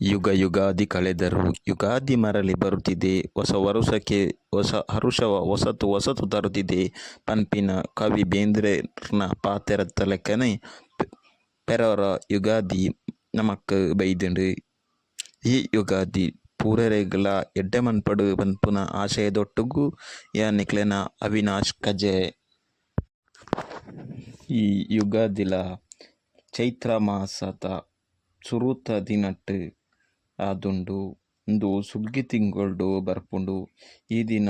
ಯುಗ ಯುಗಾದಿ ಕಳೆದರು ಯುಗಾದಿ ಮರಳಿ ಬರುತ್ತಿದೆ. ಹೊಸ ವರುಷಕ್ಕೆ ಹೊಸ ಹರುಷ ಹೊಸತು ಹೊಸತು ತರುತ್ತಿದೆ. ಪಂಪಿನ ಕವಿ ಬೇಂದ್ರನ ಪಾತ್ರ ತಲಕನೆ ಪೆರವರ ಯುಗಾದಿ ನಮಕ್ ಬೈದಂಡು ಈ ಯುಗಾದಿ ಪೂರೆಗಳ ಎಡ್ಡೆ ಮನ್ಪಡು ಪನ್ಪುನ ಆಶಯದೊಟ್ಟುಗು ಯಾನಿಕ್ಲೆನ ಅವಿನಾಶ್ ಕಜೆ. ಈ ಯುಗಾದಿಲ ಚೈತ್ರ ಮಾಸದ ಸುರುತ ದಿನಟ್ ಆದುಂಡು ಉಂದು ಸುಗ್ಗಿ ತಿಂಗೊಳ್ಡು ಬರ್ಪುಂಡು. ಈ ದಿನ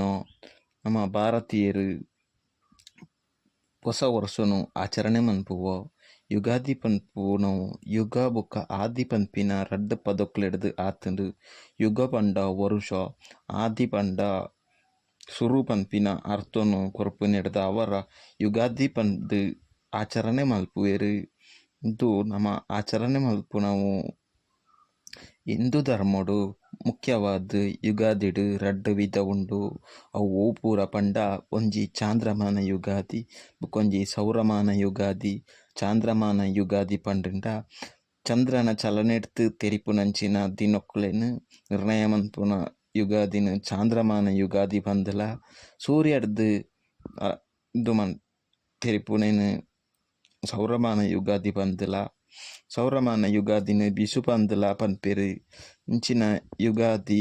ನಮ್ಮ ಭಾರತೀಯರು ಹೊಸ ವರ್ಷನು ಆಚರಣೆ ಮನ್ಪುವ ಯುಗಾದಿ ಪನ್ಪುನವು ಯುಗ ಬೊಕ ಆದಿ ಪನ್ಪಿನ ರಡ್ಡ್ ಪದಕ್ಲೆಡ್ದು ಆತಂದು ಯುಗ ಪಂಡ ವರುಷ ಆದಿ ಪಂಡ ಸುರು ಪನ್ಪಿನ ಅರ್ಥನು ಕೊರ್ಪುನೆಡ್ದ ಅವರ ಯುಗಾದಿ ಪಂದ್ ಆಚರಣೆ ಮಲ್ಪುವೆರು. ಇದು ನಮ್ಮ ಆಚರಣೆ ಮಲ್ಪುನವು ಹಿಂದೂ ಧರ್ಮಡ್ ಮುಖ್ಯವಾದ್ ಯುಗಾದಿಡ್ ರಡ್ಡ್ ವಿಧ ಉಂಡು. ಅವು ಪೂರ ಪಂಡ ಒಂಜಿ ಚಾಂದ್ರಮಾನ ಯುಗಾದಿ, ಬೊಕೊಂಜಿ ಸೌರಮಾನ ಯುಗಾದಿ, ಚಾಂದ್ರಮಾನ ಯುಗಾದಿ ಪಂಡುಂಡ. ಚಂದ್ರನ ಚಲನೆಡ್ದ್ ತೆರಿಪುನಂಚಿನ ದಿನೊಕ್ಲೆನ್ ನಿರ್ಣಯ ಮನ್ಪುನ ಯುಗಾದಿನ್ ಚಾಂದ್ರಮಾನ ಯುಗಾದಿ ಪಂದ್ಲ ಸೂರ್ಯಡ್ದ್ ಇದು ತೆರಿಪುನೆನ್ ಸೌರಮಾನ ಯುಗಾದಿ ಪಂದ್ಲ ಸೌರಮಾನ ಯುಗಾದಿನ ಬಿಸು ಲಾಪನ್ ಪನ್ಪೆರ್ ಇಂಚಿನ ಯುಗಾದಿ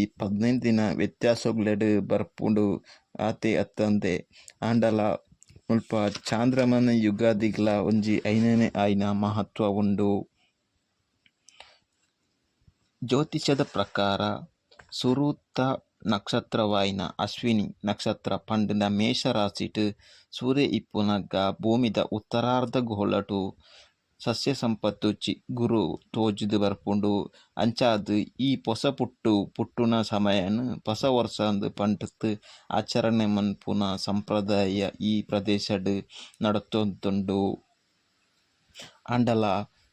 ದಿನ ವ್ಯತ್ಯಾಸೊಗ್ಲೆಡ್ ಬರ್ಪುಂಡು ಆತೆ ಅತ್ತಂದೆ. ಆಂಡಲ ಮುಲ್ಪ ಚಾಂದ್ರಮಾನ ಯುಗಾದಿಗ್ಲ ಒಂಜಿ ಐನೆನೆ ಆಯ್ನ ಮಹತ್ವ ಉಂಡು. ಜ್ಯೋತಿಷ್ಯದ ಪ್ರಕಾರ ಸುರೂತ ನಕ್ಷತ್ರವಾಯಿನ ಅಶ್ವಿನಿ ನಕ್ಷತ್ರ ಪಂಡಿನ ಮೇಷ ರಾಶಿಟ್ ಸೂರ್ಯ ಇಪ್ಪುನಗ್ಗ ಭೂಮಿದ ಉತ್ತರಾರ್ಧ ಗೋಳಟು ಸಸ್ಯ ಸಂಪತ್ತು ಚಿಗುರು ತೋಜುದ್ ಬರ್ಪುಂಡು. ಅಂಚಾದ್ ಈ ಪೊಸ ಪುಟ್ಟು ಪುಟ್ಟುನ ಸಮಯನ್ ಹೊಸ ವರ್ಷ ಪಂಡತ್ ಆಚರಣೆ ಮನ್ಪುನ ಸಂಪ್ರದಾಯ ಈ ಪ್ರದೇಶಡ್ ನಡತೊಂದುಂಡು ಆಂಡಲ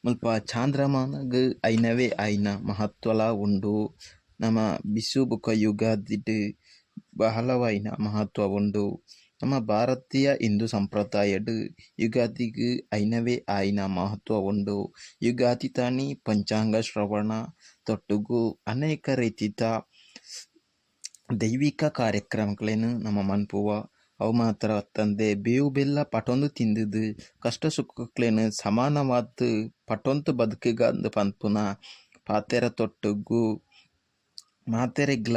ಮುಲ್ಪ ಚಾಂದ್ರಮಾನಗ್ ಐನವೇ ಐನ ಮಹತ್ವಲ ಉಂಡು. ನಮ ಬಿಸು ಬೊಕ ಯುಗಾದಿಡ್ ಬಹಳವಾಯಿನ ಮಹತ್ವ ಉಂಡು. ನಮ ಭಾರತೀಯ ಹಿಂದೂ ಸಂಪ್ರದಾಯಡ್ ಯುಗಾದಿಗ್ ಐನವೇ ಆಯ್ನ ಮಹತ್ವ ಉಂಡು. ಯುಗಾದಿ ತಾನಿ ಪಂಚಾಂಗ ಶ್ರವಣ ತೊಟ್ಟುಗು ಅನೇಕ ರೀತಿಯ ದೈವಿಕ ಕಾರ್ಯಕ್ರಮಗಳೇನು ನಮ್ಮ ಮನ್ಪುವ. ಅವು ಮಾತ್ರ ತಂದೆ ಬೇವು ಬೆಲ್ಲ ಪಟೊಂದು ತಿಂದಿದ್ದು ಕಷ್ಟ ಸುಖಗಳೇನು ಸಮಾನವಾದ ಪಟೊಂದು ಬದುಕಿಗಂದು ಪನ್ಪುನ ಪಾತೆರ ತೊಟ್ಟುಗು ಮಾತೆರೆಗ್ಲ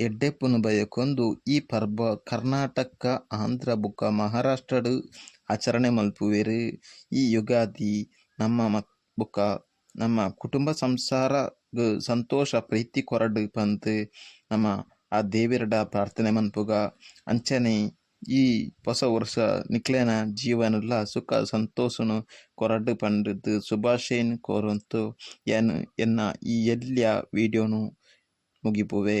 ಎಡ್ಡೆಪ್ಪುನು ಬಯಕೊಂದು ಈ ಪರ್ಬ ಕರ್ನಾಟಕ, ಆಂಧ್ರ ಬುಕ್ಕ ಮಹಾರಾಷ್ಟ್ರಡು ಆಚರಣೆ ಮಲ್ಪುವೆರ್. ಈ ಯುಗಾದಿ ನಮ್ಮ ಬುಕ್ಕ ನಮ್ಮ ಕುಟುಂಬ ಸಂಸಾರ ಸಂತೋಷ, ಪ್ರೀತಿ ಕೊರಡು ಪಂತ್ ನಮ್ಮ ಆ ದೇವಿರಡ ಪ್ರಾರ್ಥನೆ ಮನ್ಪುಗ, ಅಂಚನೆ ಈ ಹೊಸ ವರ್ಷ ನಿಕ್ಲೆನ ಜೀವನುಲ್ಲ ಸುಖ ಸಂತೋಷನು ಕೊರಡು ಪಂಡ್ದ್ ಶುಭಾಶಯನ್ ಕೋರಂತು ಏನು ಎನ್ನ ಈ ಎಲ್ಲ ವಿಡಿಯೋನು ಮುಗಿಪುವೆ.